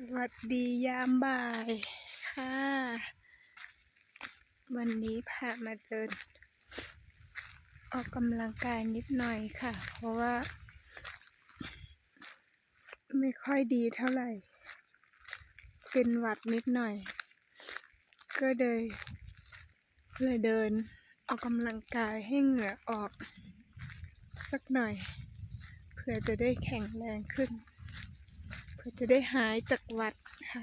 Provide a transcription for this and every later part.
สวัสดียามบ่ายค่ะ วันนี้พามาเดิน ออกกำลังกายนิดหน่อยค่ะ เพราะว่า ไม่ค่อยดีเท่าไหร่ เป็นหวัดนิดหน่อย ก็เลยเลยเดินออกกำลังกายให้เหงื่อออก สักหน่อย เพื่อจะได้แข็งแรงขึ้น จะได้หายจากหวัดค่ะ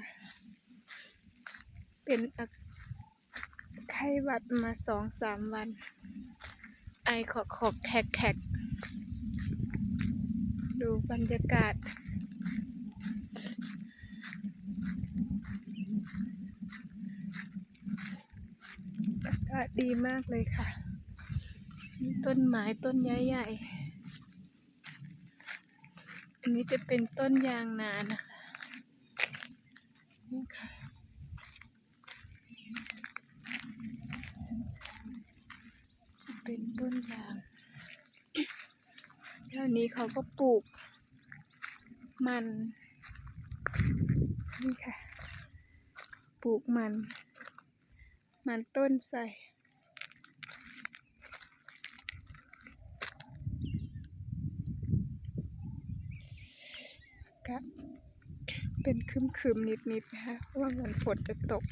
เป็นไข้หวัดมาสองสามวัน ไอขอขอกแขกแขกดูบรรยากาศ อากาศดีมากเลยค่ะ ต้นไม้ต้นใหญ่ๆ นี้จะเป็นต้นยางนานะคะนี่ค่ะจะเป็นต้นยางแถวนี้เขาก็ปลูก มันนี่ค่ะ ปลูกมัน มันต้นใส่ ก็เป็นครึมๆนิดๆนะคะว่าเหมือนฝนจะตก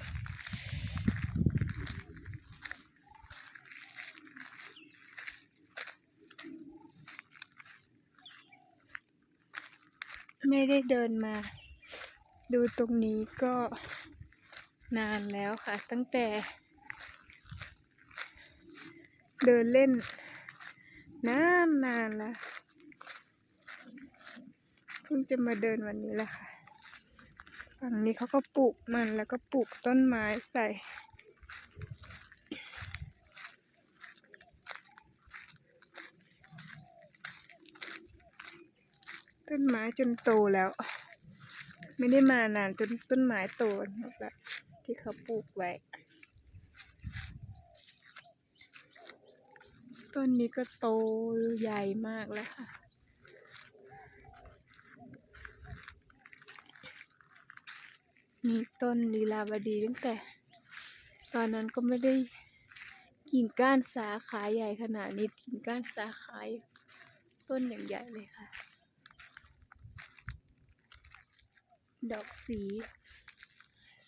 ไม่ได้เดินมา ดูตรงนี้ก็นานแล้วค่ะ ตั้งแต่ เดินเล่นนานนานแล้ว พิ่งจะมาเดินวันนี้แหละค่ะ ฝั่งนี้เขาก็ปลูกมันแล้วก็ปลูกต้นไม้ใส่ ต้นไม้จนโตแล้ว ไม่ได้มานานจนต้นไม้โตหมดแล้วที่เขาปลูกไว้ต้นนี้ก็โตใหญ่มากแล้วค่ะ มีต้นลีลาวดีตั้งแต่ ตอนนั้นก็ไม่ได้กิ่งก้านสาขาใหญ่ขนาดนี้กิ่งก้านสาขาต้นอย่างใหญ่เลยค่ะ ดอกสี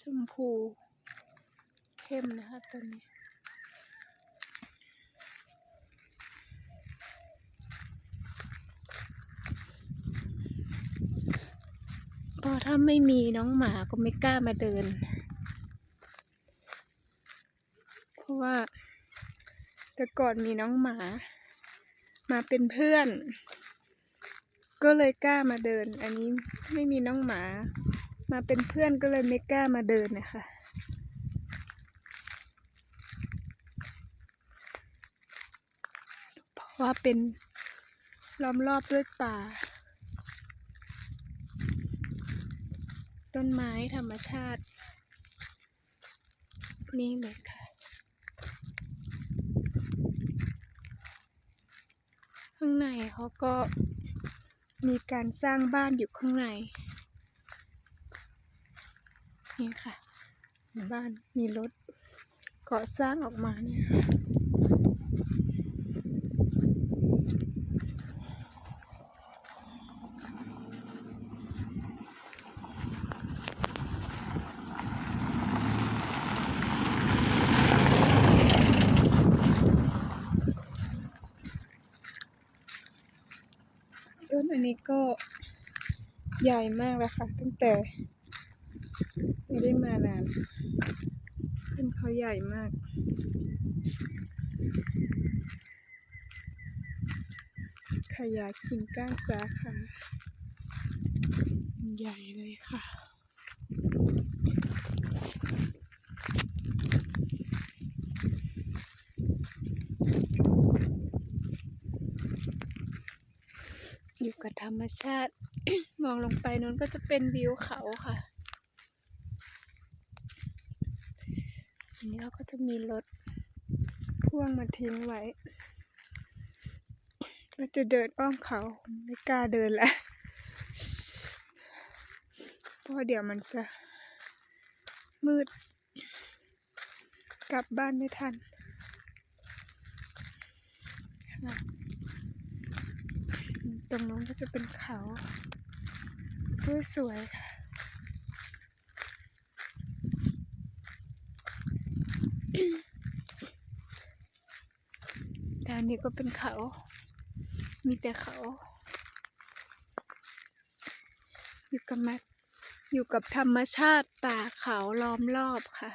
ชมพู เข้มนะคะต้นนี้ พราะถ้าไม่มีน้องหมาก็ไม่กล้ามาเดิน เพราะว่า แต่ก่อนมีน้องหมา มาเป็นเพื่อน ก็เลยกล้ามาเดิน อันนี้ไม่มีน้องหมา มาเป็นเพื่อนก็เลยไม่กล้ามาเดินนะคะเพราะว่าเป็นล้อมรอบด้วยป่า ต้นไม้ธรรมชาติ นี่เลยค่ะ ข้างในเขาก็มีการสร้างบ้านอยู่ข้างใน นี่ค่ะ บ้านมีรถก่อสร้างออกมาเนี่ยค่ะต้ นี้ก็ใหญ่มากแล้วค่ะ ตั้งแต่ไม่ได้มานานต้นเขาใหญ่มาก ขยายกิ่งก้านสาขาใหญ่เลยค่ะ อยู่กับธรรมชาติ มองลงไปนู้นก็จะเป็นวิวเขาค่ะอันนี้เขาก็จะมีรถพ่วงมาทิ้งไว้ก็จะเดินอ้อมเขาไม่กล้าเดินแล้วเพราะเดี๋ยวมันจะมืด กลับบ้านไม่ทันค่ะ ตรงนู้นก็จะเป็นเขาสวยๆค่ะด้านนี้ก็เป็นเขา มีแต่เขา อยู่กับม็กอยู่กับธรรมชาติป่าเขาล้อมรอบค่ะ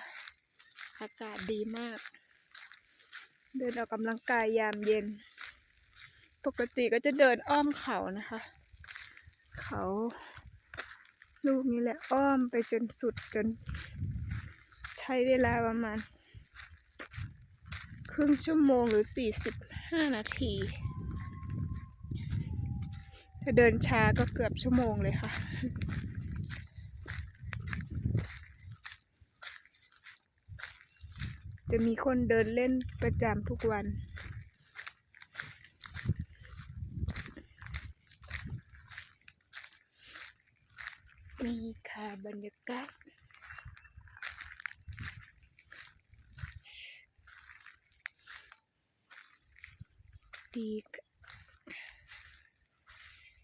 อากาศดีมาก เดินออกกำลังกายยามเย็น ปกติก็จะเดินอ้อมเขานะคะ เขาลูกนี้แหละอ้อมไปจนสุดจน ใช้เวลาประมาณ ครึ่งชั่วโมงหรือสี่สิบห้านาทีถ้าเดินช้าก็เกือบชั่วโมงเลยค่ะจะมีคนเดินเล่นประจำทุกวันค่ะ บรรยากาศดีค่ะ